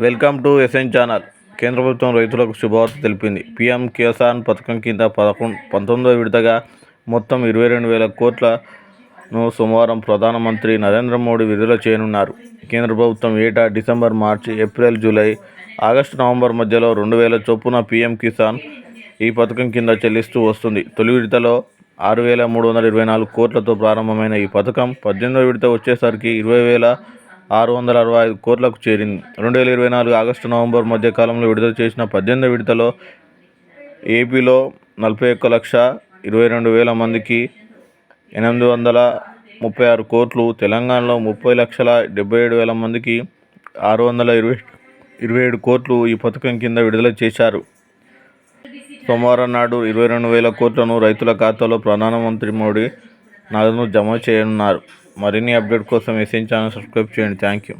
Welcome to SN channel. కేంద్ర ప్రభుత్వం రైతులకు శుభవార్త తెలిపింది. పీఎం కిసాన్ పథకం కింద పదకొండు పంతొమ్మిదో విడతగా మొత్తం ఇరవై రెండు వేల కోట్లను సోమవారం ప్రధానమంత్రి నరేంద్ర మోడీ విడుదల చేయనున్నారు. కేంద్ర ప్రభుత్వం ఏటా December March April July August November మధ్యలో రెండు వేల చొప్పున పీఎం కిసాన్ ఈ పథకం కింద చెల్లిస్తూ వస్తుంది. తొలి విడతలో ఆరు వేల మూడు వందల ఇరవై నాలుగు కోట్లతో ప్రారంభమైన ఈ పథకం పద్దెనిమిదో విడత వచ్చేసరికి ఇరవై వేల ఆరు వందల అరవై ఐదు కోట్లకు చేరింది. రెండు వేల ఇరవై నాలుగు ఆగస్టు నవంబర్ మధ్య కాలంలో విడుదల చేసిన పద్దెనిమిది విడతలో ఏపీలో నలభై ఒక్క లక్ష ఇరవై రెండు వేల మందికి ఎనిమిది వందల ముప్పై ఆరు కోట్లు తెలంగాణలో ముప్పై లక్షల డెబ్బై ఏడు వేల మందికి ఆరు వందల ఇరవై ఇరవై ఏడు కోట్లు ఈ పథకం కింద విడుదల చేశారు. సోమవారం నాడు ఇరవై రెండు వేల కోట్లను రైతుల ఖాతాలో ప్రధానమంత్రి మోడీ నగదును జమ చేయనున్నారు. మరిన్ని అప్డేట్ కోసం ఎస్ఎన్ ఛానల్ సబ్స్క్రైబ్ చేయండి. Thank you